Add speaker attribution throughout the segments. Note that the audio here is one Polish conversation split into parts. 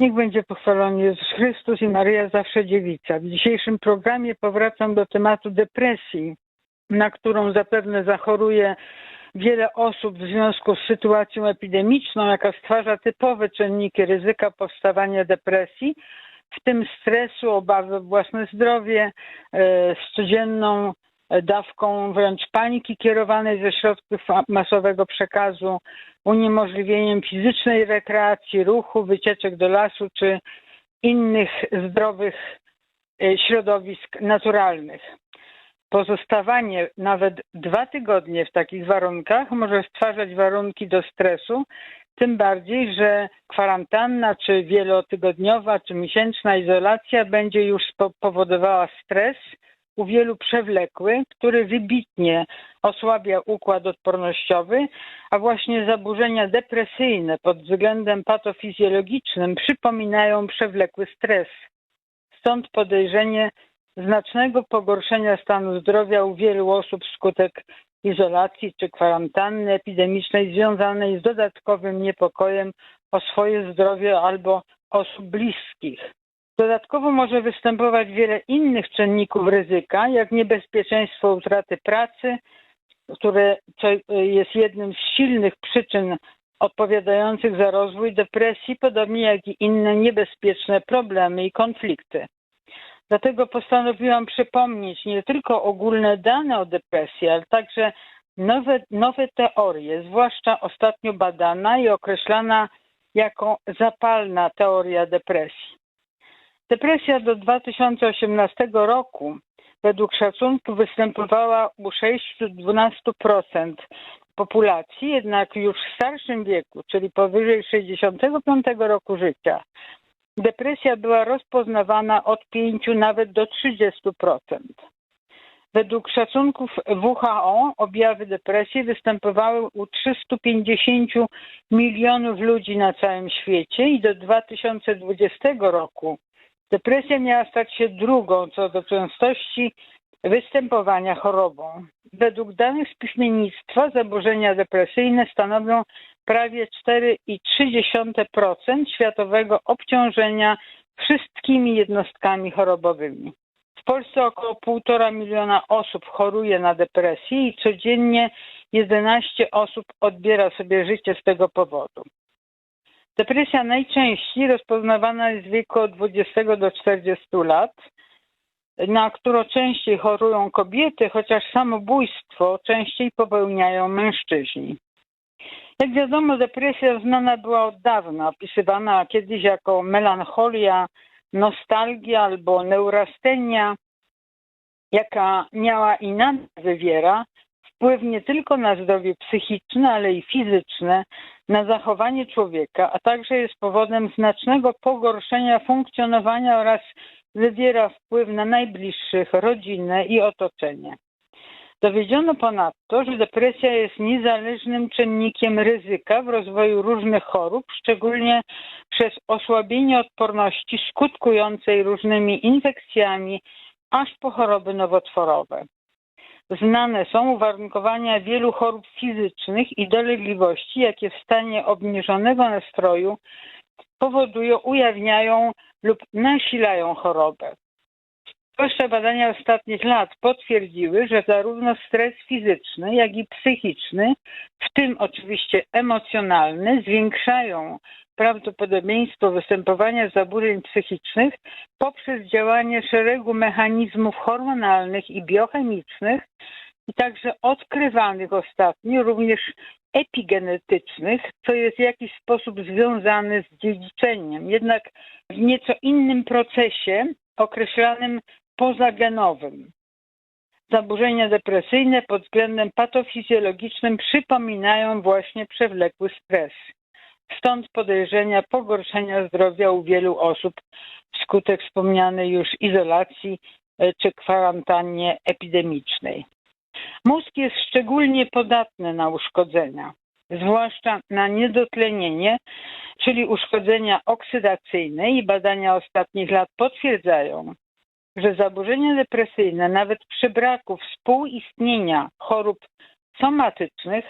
Speaker 1: Niech będzie pochwalony Jezus Chrystus i Maryja zawsze dziewica. W dzisiejszym programie powracam do tematu depresji, na którą zapewne zachoruje wiele osób w związku z sytuacją epidemiczną, jaka stwarza typowe czynniki ryzyka powstawania depresji, w tym stresu, obawy o własne zdrowie, e, z codzienną dawką wręcz paniki kierowanej ze środków masowego przekazu, uniemożliwieniem fizycznej rekreacji, ruchu, wycieczek do lasu czy innych zdrowych e, środowisk naturalnych. Pozostawanie nawet dwa tygodnie w takich warunkach może stwarzać warunki do stresu, tym bardziej, że kwarantanna, czy wielotygodniowa, czy miesięczna izolacja będzie już powodowała stres u wielu przewlekły, który wybitnie osłabia układ odpornościowy, a właśnie zaburzenia depresyjne pod względem patofizjologicznym przypominają przewlekły stres. Stąd podejrzenie znacznego pogorszenia stanu zdrowia u wielu osób wskutek izolacji czy kwarantanny epidemicznej związanej z dodatkowym niepokojem o swoje zdrowie albo osób bliskich. Dodatkowo może występować wiele innych czynników ryzyka, jak niebezpieczeństwo utraty pracy, które jest jednym z silnych przyczyn odpowiadających za rozwój depresji, podobnie jak i inne niebezpieczne problemy i konflikty. Dlatego postanowiłam przypomnieć nie tylko ogólne dane o depresji, ale także nowe, nowe teorie, zwłaszcza ostatnio badana i określana jako zapalna teoria depresji. Depresja do 2018 roku według szacunku występowała u 6-12% populacji, jednak już w starszym wieku, czyli powyżej 65 roku życia, depresja była rozpoznawana od 5 nawet do 30%. Według szacunków WHO objawy depresji występowały u 350 milionów ludzi na całym świecie i do 2020 roku Depresja miała stać się drugą co do częstości występowania chorobą. Według danych z piśmiennictwa zaburzenia depresyjne stanowią prawie 4,3% światowego obciążenia wszystkimi jednostkami chorobowymi. W Polsce około 1,5 miliona osób choruje na depresję i codziennie 11 osób odbiera sobie życie z tego powodu. Depresja najczęściej rozpoznawana jest w wieku od 20 do 40 lat, na którą częściej chorują kobiety, chociaż samobójstwo częściej popełniają mężczyźni. Jak wiadomo, depresja znana była od dawna, opisywana kiedyś jako melancholia, nostalgia albo neurastenia, jaka miała i nadal wywiera wpływ nie tylko na zdrowie psychiczne, ale i fizyczne, na zachowanie człowieka, a także jest powodem znacznego pogorszenia funkcjonowania oraz wywiera wpływ na najbliższych, rodzinę i otoczenie. Dowiedziono ponadto, że depresja jest niezależnym czynnikiem ryzyka w rozwoju różnych chorób, szczególnie przez osłabienie odporności skutkującej różnymi infekcjami, aż po choroby nowotworowe. Znane są uwarunkowania wielu chorób fizycznych i dolegliwości, jakie w stanie obniżonego nastroju powodują, ujawniają lub nasilają chorobę. Zwłaszcza badania ostatnich lat potwierdziły, że zarówno stres fizyczny, jak i psychiczny, w tym oczywiście emocjonalny, zwiększają prawdopodobieństwo występowania zaburzeń psychicznych poprzez działanie szeregu mechanizmów hormonalnych i biochemicznych i także odkrywanych ostatnio również epigenetycznych, co jest w jakiś sposób związane z dziedziczeniem, jednak w nieco innym procesie określanym pozagenowym. Zaburzenia depresyjne pod względem patofizjologicznym przypominają właśnie przewlekły stres. Stąd podejrzenia pogorszenia zdrowia u wielu osób wskutek wspomnianej już izolacji e, czy kwarantannie epidemicznej. Mózg jest szczególnie podatny na uszkodzenia, zwłaszcza na niedotlenienie, czyli uszkodzenia oksydacyjne i badania ostatnich lat potwierdzają, że zaburzenia depresyjne nawet przy braku współistnienia chorób somatycznych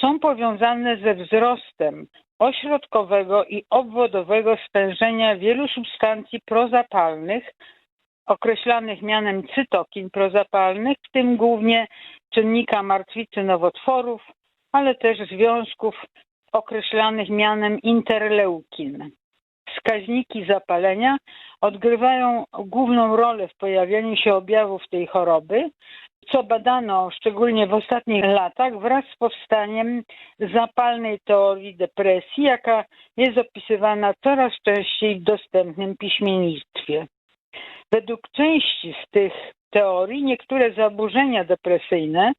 Speaker 1: są powiązane ze wzrostem ośrodkowego i obwodowego stężenia wielu substancji prozapalnych, określanych mianem cytokin prozapalnych, w tym głównie czynnika martwicy nowotworów, ale też związków określanych mianem interleukin. Wskaźniki zapalenia odgrywają główną rolę w pojawianiu się objawów tej choroby, co badano szczególnie w ostatnich latach wraz z powstaniem zapalnej teorii depresji, jaka jest opisywana coraz częściej w dostępnym piśmiennictwie. Według części z tych teorii niektóre zaburzenia depresyjne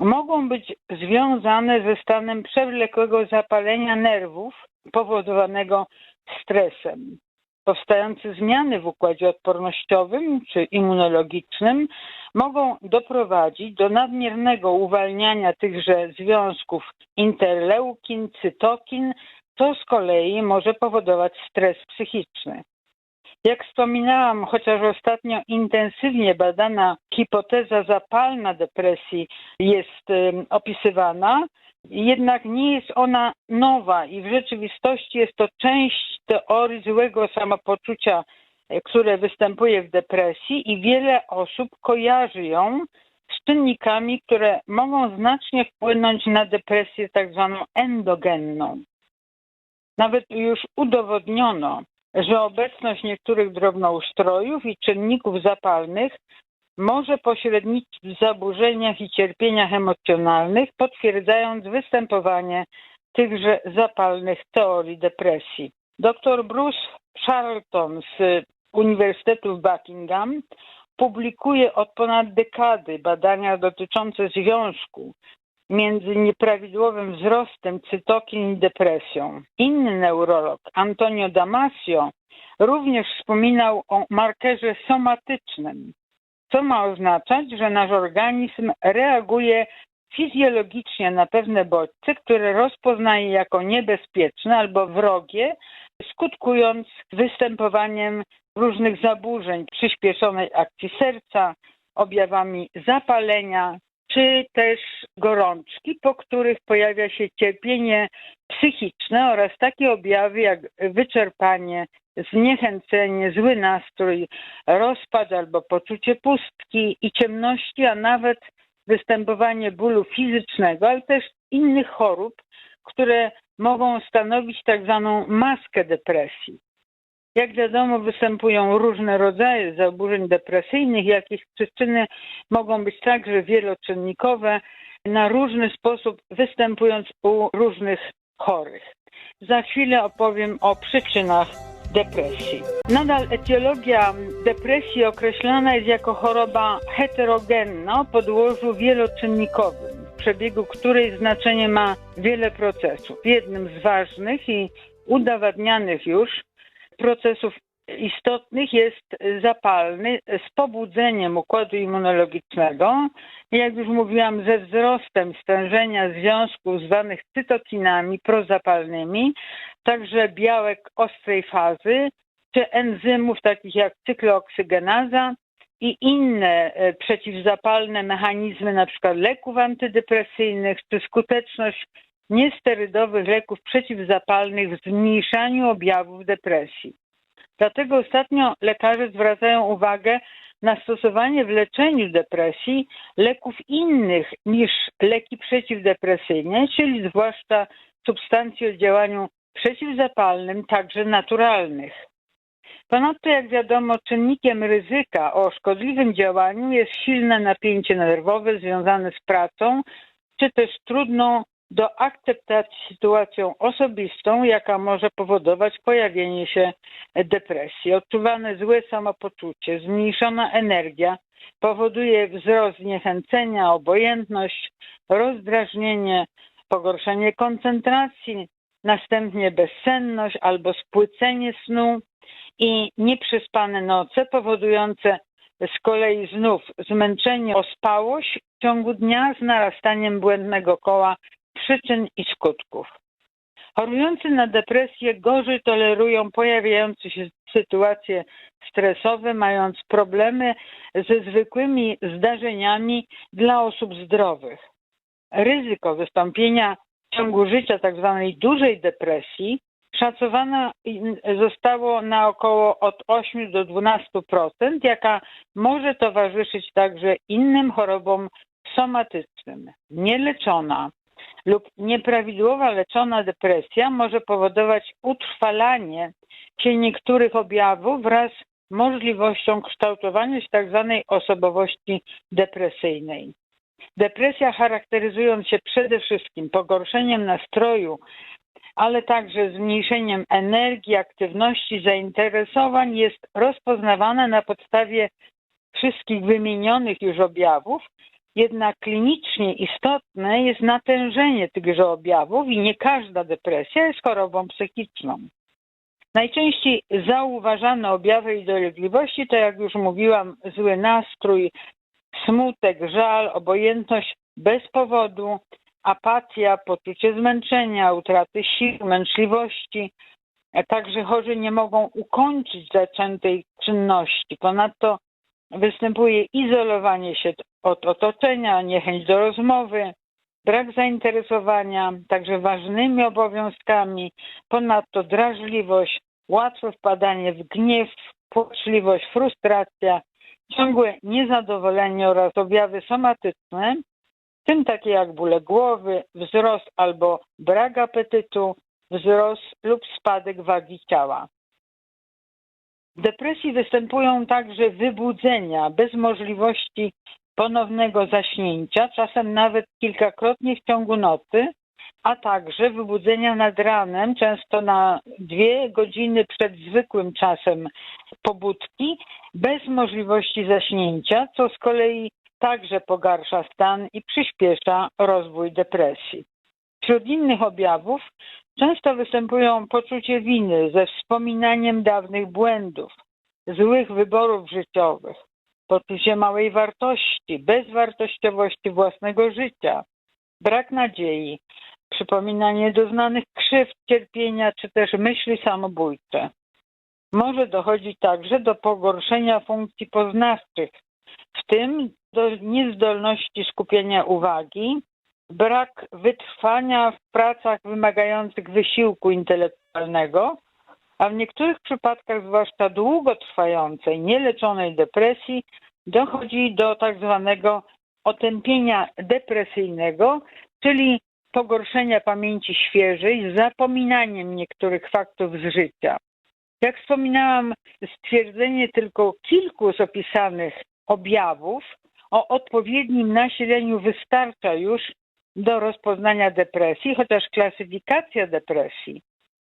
Speaker 1: mogą być związane ze stanem przewlekłego zapalenia nerwów powodowanego stresem. Powstające zmiany w układzie odpornościowym czy immunologicznym mogą doprowadzić do nadmiernego uwalniania tychże związków interleukin, cytokin, co z kolei może powodować stres psychiczny. Jak wspominałam, chociaż ostatnio intensywnie badana hipoteza zapalna depresji jest opisywana, jednak nie jest ona nowa i w rzeczywistości jest to część teorii złego samopoczucia, y, które występuje w depresji i wiele osób kojarzy ją z czynnikami, które mogą znacznie wpłynąć na depresję tak zwaną endogenną. Nawet już udowodniono, że obecność niektórych drobnoustrojów i czynników zapalnych może pośredniczyć w zaburzeniach i cierpieniach emocjonalnych, potwierdzając występowanie tychże zapalnych teorii depresji. Dr Bruce Charlton z Uniwersytetu w Buckingham publikuje od ponad dekady badania dotyczące związku między nieprawidłowym wzrostem cytokin i depresją. Inny neurolog, Antonio Damasio, również wspominał o markerze somatycznym, co ma oznaczać, że nasz organizm reaguje fizjologicznie na pewne bodźce, które rozpoznaje jako niebezpieczne albo wrogie, skutkując występowaniem różnych zaburzeń, przyspieszonej akcji serca, objawami zapalenia, czy też gorączki, po których pojawia się cierpienie psychiczne oraz takie objawy jak wyczerpanie, zniechęcenie, zły nastrój, rozpad albo poczucie pustki i ciemności, a nawet występowanie bólu fizycznego, ale też innych chorób, które mogą stanowić tak zwaną maskę depresji. Jak wiadomo, występują różne rodzaje zaburzeń depresyjnych, jakich przyczyny mogą być także wieloczynnikowe, na różny sposób występując u różnych chorych. Za chwilę opowiem o przyczynach depresji. Nadal etiologia depresji określana jest jako choroba heterogenna o podłożu wieloczynnikowym, w przebiegu której znaczenie ma wiele procesów. Jednym z ważnych i udowadnianych już procesów istotnych jest zapalny z pobudzeniem układu immunologicznego. Jak już mówiłam, ze wzrostem stężenia związków zwanych cytokinami prozapalnymi, także białek ostrej fazy, czy enzymów takich jak cykloooksygenaza i inne e, przeciwzapalne mechanizmy, na przykład leków antydepresyjnych, czy skuteczność niesterydowych leków przeciwzapalnych w zmniejszaniu objawów depresji. Dlatego ostatnio lekarze zwracają uwagę na stosowanie w leczeniu depresji leków innych niż leki przeciwdepresyjne, czyli zwłaszcza substancji o działaniu przeciwzapalnym, także naturalnych. Ponadto, jak wiadomo, czynnikiem ryzyka o szkodliwym działaniu jest silne napięcie nerwowe związane z pracą, czy też trudną do akceptacji sytuacją osobistą, jaka może powodować pojawienie się depresji. Odczuwane złe samopoczucie, zmniejszona energia powoduje wzrost zniechęcenia, obojętność, rozdrażnienie, pogorszenie koncentracji, następnie bezsenność albo spłycenie snu i nieprzespane noce powodujące z kolei znów zmęczenie, ospałość w ciągu dnia z narastaniem błędnego koła przyczyn i skutków. Chorujący na depresję gorzej tolerują pojawiające się sytuacje stresowe, mając problemy ze zwykłymi zdarzeniami dla osób zdrowych. Ryzyko wystąpienia ciągu życia tak zwanej dużej depresji szacowana zostało na około od 8 do 12%, jaka może towarzyszyć także innym chorobom somatycznym. Nieleczona lub nieprawidłowa leczona depresja może powodować utrwalanie się niektórych objawów wraz z możliwością kształtowania się tzw. osobowości depresyjnej. Depresja charakteryzując się przede wszystkim pogorszeniem nastroju, ale także zmniejszeniem energii, aktywności, zainteresowań jest rozpoznawana na podstawie wszystkich wymienionych już objawów, jednak klinicznie istotne jest natężenie tychże objawów i nie każda depresja jest chorobą psychiczną. Najczęściej zauważane objawy i dolegliwości to, jak już mówiłam, zły nastrój, smutek, żal, obojętność bez powodu, apatia, poczucie zmęczenia, utraty sił, męczliwości. Także chorzy nie mogą ukończyć zaczętej czynności. Ponadto występuje izolowanie się od otoczenia, niechęć do rozmowy, brak zainteresowania także ważnymi obowiązkami, ponadto drażliwość, łatwe wpadanie w gniew, płoczliwość, frustracja, ciągłe niezadowolenie oraz objawy somatyczne, w tym takie jak bóle głowy, wzrost albo brak apetytu, wzrost lub spadek wagi ciała. W depresji występują także wybudzenia bez możliwości ponownego zaśnięcia, czasem nawet kilkakrotnie w ciągu nocy, a także wybudzenia nad ranem, często na dwie godziny przed zwykłym czasem pobudki, bez możliwości zaśnięcia, co z kolei także pogarsza stan i przyspiesza rozwój depresji. Wśród innych objawów często występują poczucie winy ze wspominaniem dawnych błędów, złych wyborów życiowych, poczucie małej wartości, bezwartościowości własnego życia, brak nadziei, przypominanie doznanych krzywd, cierpienia czy też myśli samobójcze. Może dochodzić także do pogorszenia funkcji poznawczych, w tym do niezdolności skupienia uwagi, brak wytrwania w pracach wymagających wysiłku intelektualnego, a w niektórych przypadkach, zwłaszcza długotrwającej, nieleczonej depresji, dochodzi do tak zwanego otępienia depresyjnego, czyli pogorszenia pamięci świeżej zapominaniem niektórych faktów z życia. Jak wspominałam, stwierdzenie tylko kilku z opisanych objawów o odpowiednim nasileniu wystarcza już do rozpoznania depresji, chociaż klasyfikacja depresji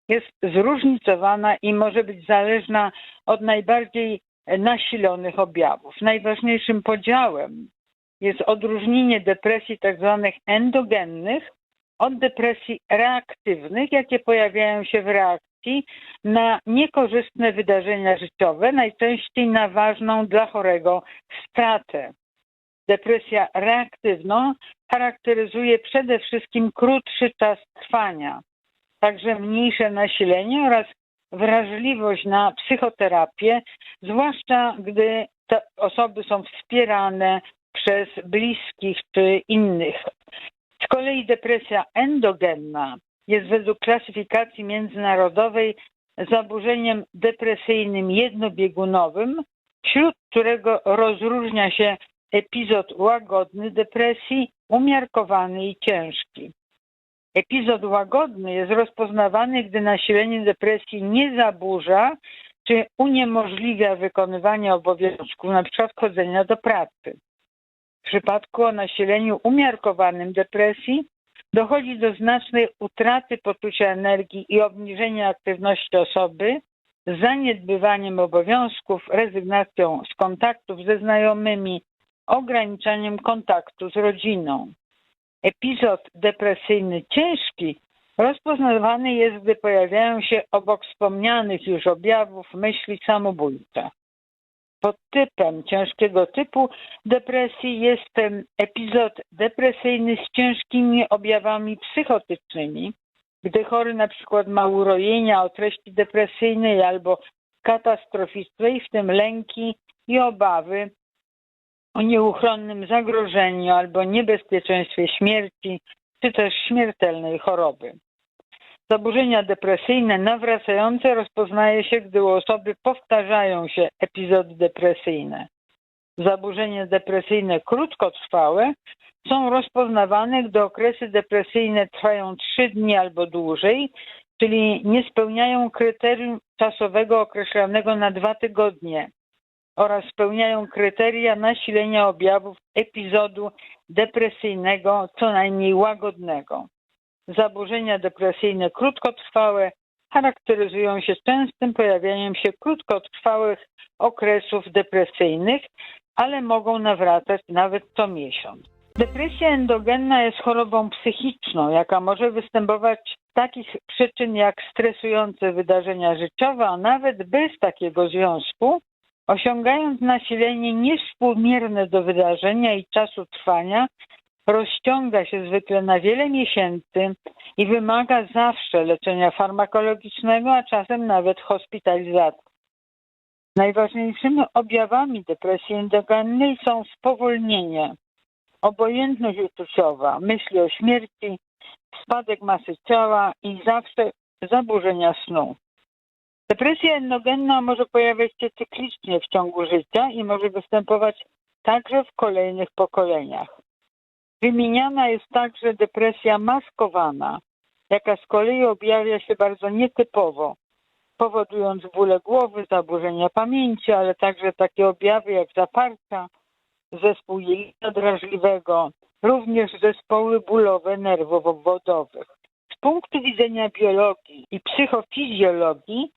Speaker 1: jest zróżnicowana i może być zależna od najbardziej nasilonych objawów. Najważniejszym podziałem jest odróżnienie depresji tzw. Tak endogennych od depresji reaktywnych, jakie pojawiają się w reakcji na niekorzystne wydarzenia życiowe, najczęściej na ważną dla chorego stratę. Depresja reaktywną charakteryzuje przede wszystkim krótszy czas trwania, także mniejsze nasilenie oraz wrażliwość na psychoterapię, zwłaszcza gdy te osoby są wspierane przez bliskich czy innych. Z kolei depresja endogenna jest według klasyfikacji międzynarodowej zaburzeniem depresyjnym jednobiegunowym, wśród którego rozróżnia się epizod łagodny depresji, umiarkowany i ciężki. Epizod łagodny jest rozpoznawany, gdy nasilenie depresji nie zaburza czy uniemożliwia wykonywanie obowiązków, np. chodzenia do pracy. W przypadku o nasileniu umiarkowanym depresji dochodzi do znacznej utraty poczucia energii i obniżenia aktywności osoby, zaniedbywaniem obowiązków, rezygnacją z kontaktów ze znajomymi, ograniczaniem kontaktu z rodziną. Epizod depresyjny ciężki rozpoznawany jest, gdy pojawiają się obok wspomnianych już objawów myśli samobójcze. Pod typem ciężkiego typu depresji jest ten epizod depresyjny z ciężkimi objawami psychotycznymi, gdy chory na przykład ma urojenia o treści depresyjnej albo katastroficznej, w tym lęki i obawy o nieuchronnym zagrożeniu albo niebezpieczeństwie śmierci, czy też śmiertelnej choroby. Zaburzenia depresyjne nawracające rozpoznaje się, gdy u osoby powtarzają się epizody depresyjne. Zaburzenia depresyjne krótkotrwałe są rozpoznawane, gdy okresy depresyjne trwają 3 dni albo dłużej, czyli nie spełniają kryterium czasowego określonego na dwa tygodnie oraz spełniają kryteria nasilenia objawów epizodu depresyjnego co najmniej łagodnego. Zaburzenia depresyjne krótkotrwałe charakteryzują się częstym pojawianiem się krótkotrwałych okresów depresyjnych, ale mogą nawracać nawet co miesiąc. Depresja endogenna jest chorobą psychiczną, jaka może występować z takich przyczyn jak stresujące wydarzenia życiowe, a nawet bez takiego związku, osiągając nasilenie niewspółmierne do wydarzenia i czasu trwania, rozciąga się zwykle na wiele miesięcy i wymaga zawsze leczenia farmakologicznego, a czasem nawet hospitalizacji. Najważniejszymi objawami depresji endogennej są spowolnienie, obojętność uczuciowa, myśli o śmierci, spadek masy ciała i zawsze zaburzenia snu. Depresja endogenna może pojawiać się cyklicznie w ciągu życia i może występować także w kolejnych pokoleniach. Wymieniana jest także depresja maskowana, jaka z kolei objawia się bardzo nietypowo, powodując bóle głowy, zaburzenia pamięci, ale także takie objawy jak zaparcia, zespół jelita drażliwego, również zespoły bólowe nerwów obwodowych. Z punktu widzenia biologii i psychofizjologii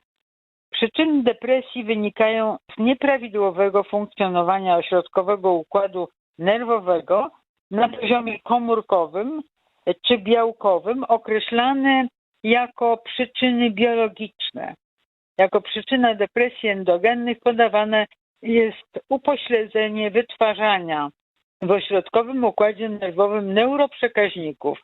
Speaker 1: przyczyny depresji wynikają z nieprawidłowego funkcjonowania ośrodkowego układu nerwowego na poziomie komórkowym czy białkowym określane jako przyczyny biologiczne. Jako przyczyna depresji endogennych podawane jest upośledzenie wytwarzania w ośrodkowym układzie nerwowym neuroprzekaźników,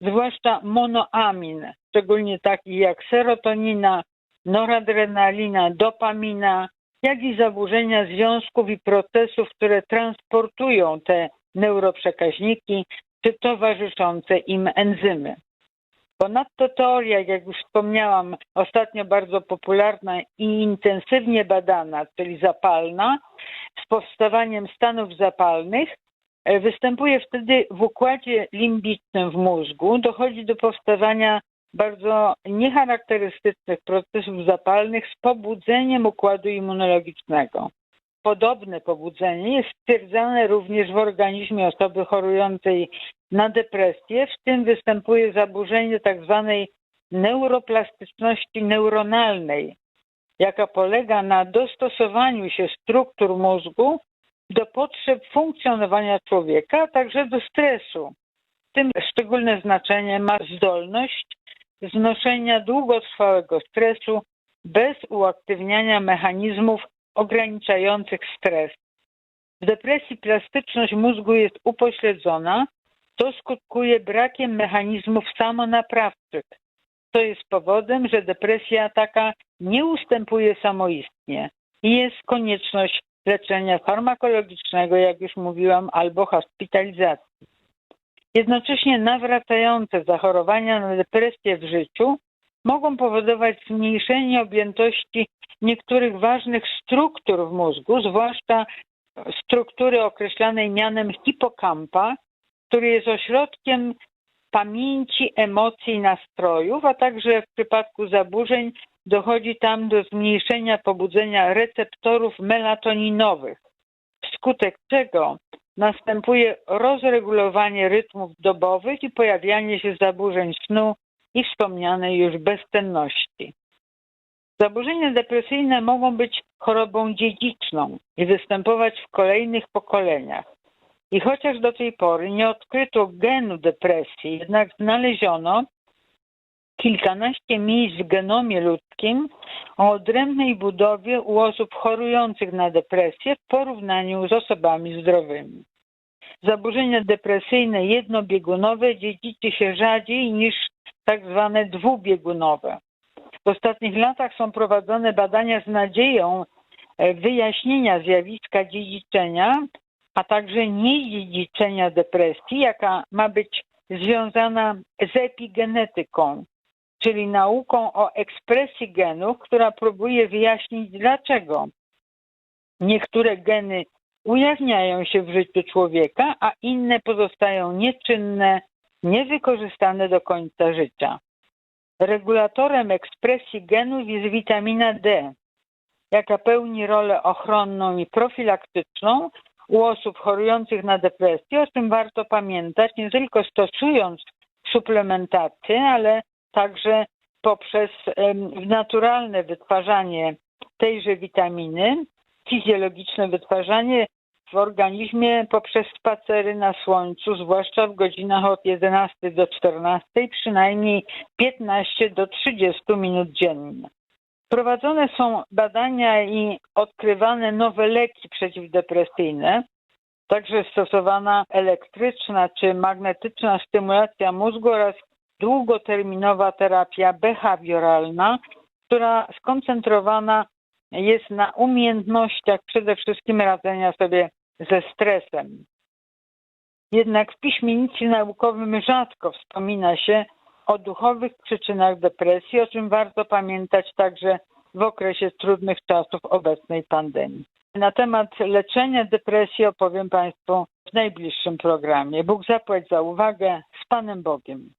Speaker 1: zwłaszcza monoamin, szczególnie takich jak serotonina, noradrenalina, dopamina, jak i zaburzenia związków i procesów, które transportują te neuroprzekaźniki czy towarzyszące im enzymy. Ponadto teoria, jak już wspomniałam, ostatnio bardzo popularna i intensywnie badana, czyli zapalna, z powstawaniem stanów zapalnych, e, występuje wtedy w układzie limbicznym w mózgu. Dochodzi do powstawania bardzo niecharakterystycznych procesów zapalnych z pobudzeniem układu immunologicznego. Podobne pobudzenie jest stwierdzane również w organizmie osoby chorującej na depresję, w tym występuje zaburzenie tzw. Tak neuroplastyczności neuronalnej, jaka polega na dostosowaniu się struktur mózgu do potrzeb funkcjonowania człowieka, a także do stresu. W tym szczególne znaczenie ma zdolność znoszenia długotrwałego stresu bez uaktywniania mechanizmów ograniczających stres. W depresji plastyczność mózgu jest upośledzona, to skutkuje brakiem mechanizmów samonaprawczych. To jest powodem, że depresja taka nie ustępuje samoistnie i jest konieczność leczenia farmakologicznego, jak już mówiłam, albo hospitalizacji. Jednocześnie nawracające zachorowania na depresję w życiu mogą powodować zmniejszenie objętości niektórych ważnych struktur w mózgu, zwłaszcza struktury określanej mianem hipokampa, który jest ośrodkiem pamięci, emocji, nastrojów, a także w przypadku zaburzeń dochodzi tam do zmniejszenia pobudzenia receptorów melatoninowych, wskutek czego następuje rozregulowanie rytmów dobowych i pojawianie się zaburzeń snu i wspomnianej już bezsenności. Zaburzenia depresyjne mogą być chorobą dziedziczną i występować w kolejnych pokoleniach. I chociaż do tej pory nie odkryto genu depresji, jednak znaleziono kilkanaście miejsc w genomie ludzkim o odrębnej budowie u osób chorujących na depresję w porównaniu z osobami zdrowymi. Zaburzenia depresyjne jednobiegunowe dziedziczy się rzadziej niż tak zwane dwubiegunowe. W ostatnich latach są prowadzone badania z nadzieją e, wyjaśnienia zjawiska dziedziczenia, a także niedziedziczenia depresji, jaka ma być związana z epigenetyką, czyli nauką o ekspresji genów, która próbuje wyjaśnić, dlaczego niektóre geny ujawniają się w życiu człowieka, a inne pozostają nieczynne, niewykorzystane do końca życia. Regulatorem ekspresji genów jest witamina D, jaka pełni rolę ochronną i profilaktyczną u osób chorujących na depresję, o czym warto pamiętać nie tylko stosując suplementację, ale także poprzez naturalne wytwarzanie tejże witaminy, fizjologiczne wytwarzanie w organizmie poprzez spacery na słońcu, zwłaszcza w godzinach od 11 do 14, przynajmniej 15 do 30 minut dziennie. Prowadzone są badania i odkrywane nowe leki przeciwdepresyjne, także stosowana elektryczna czy magnetyczna stymulacja mózgu oraz długoterminowa terapia behawioralna, która skoncentrowana jest na umiejętnościach przede wszystkim radzenia sobie ze stresem. Jednak w piśmienicy naukowym rzadko wspomina się o duchowych przyczynach depresji, o czym warto pamiętać także w okresie trudnych czasów obecnej pandemii. Na temat leczenia depresji opowiem Państwu w najbliższym programie. Bóg zapłać za uwagę. Z Panem Bogiem.